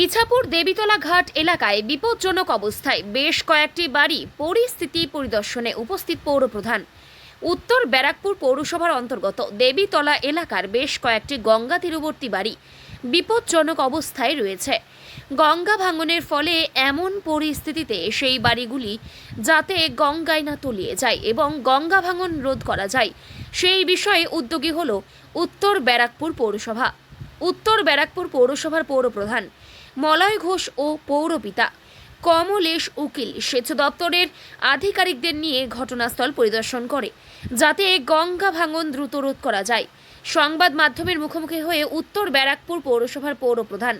ইছাপুর দেবীতলা ঘাট এলাকায় বিপজ্জনক অবস্থায় বেশ কয়েকটি বাড়ি পরিস্থিতি পরিদর্শনে উপস্থিত পৌরপ্রধান। উত্তর ব্যারাকপুর পৌরসভার অন্তর্গত দেবীতলা এলাকার বেশ কয়েকটি গঙ্গা তীরবর্তী বাড়ি বিপজ্জনক অবস্থায় রয়েছে। গঙ্গা ভাঙনের ফলে এমন পরিস্থিতিতে সেই বাড়িগুলি যাতে গঙ্গায় না তলিয়ে যায় এবং গঙ্গা ভাঙন রোধ করা যায়, সেই বিষয়ে উদ্যোগী হল উত্তর ব্যারাকপুর পৌরসভা। উত্তর ব্যারাকপুর পৌরসভার পৌরপ্রধান মলয় ঘোষ ও পৌরপিতা। কমলেশ উকিল সেচ দপ্তরের আধিকারিকদের নিয়ে ঘটনাস্থল পরিদর্শন করে যাতে গঙ্গা ভাঙন দ্রুত রোধ করা যায়। সংবাদ মাধ্যমের মুখোমুখি হয়ে উত্তর ব্যারাকপুর পৌরসভার পৌরপ্রধান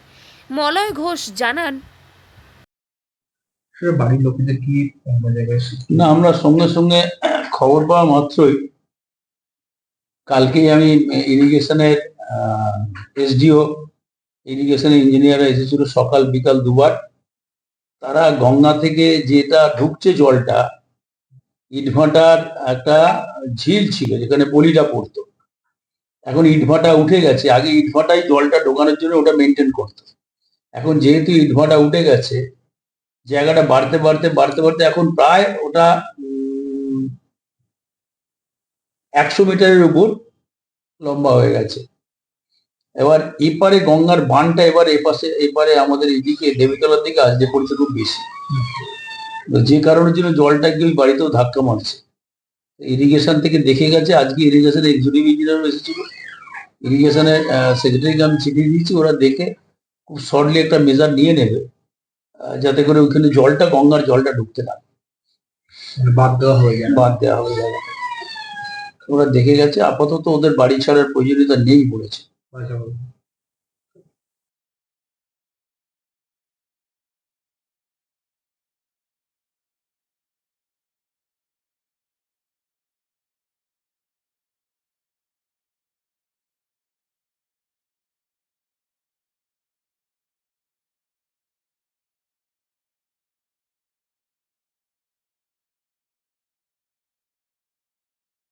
মলয় ঘোষ জানান বাড়ির লোকেদের কি না আমরা সঙ্গে সঙ্গে খবর পাওয়া মাত্রই কালকেই আমি ইরিগেশনের এসডিও ইরিগেশনের ইঞ্জিনিয়াররা এসেছিল সকাল বিকাল দুবার। তারা গঙ্গা থেকে যেটা ঢুকছে জলটা, ইটভাটার একটা ঝিল ছিল যেখানে পলিটা পড়তো। এখন ইটভাটা উঠে গেছে। আগে ইটভাটাই জলটা ঢোকানোর জন্য ওটা মেনটেন করতো। এখন যেহেতু ইটভাটা উঠে গেছে, জায়গাটা বাড়তে বাড়তে বাড়তে বাড়তে এখন প্রায় ওটা একশো মিটারের উপর লম্বা হয়ে গেছে। এবার এপারে গঙ্গার বানটা এবার এপাশে এপারে আমাদের এদিকে দেবীতলার দিকে আসতে পড়ছে খুব বেশি। যে কারণের জন্য জলটা ওই বাড়িতেও ধাক্কা মারছে। ইরিগেশন থেকে দেখে গেছে আজকে ইরিগেশনের এক্সিকিউটিভ ইঞ্জিনিয়ার এসেছিল। ইরিগেশনের সেক্রেটারিকে আমি চিঠি দিয়েছি ওরা দেখে খুব শর্টলি একটা মেজার নিয়ে নেবে যাতে করে ওইখানে জলটা গঙ্গার জলটা ঢুকতে না বাদ দেওয়া হয়ে যায় বাদ দেওয়া হয়ে জায়গাটা ওরা দেখে গেছে আপাতত ওদের বাড়ি ছাড়ার প্রয়োজনীয়তা নেই বলেছে। 快走。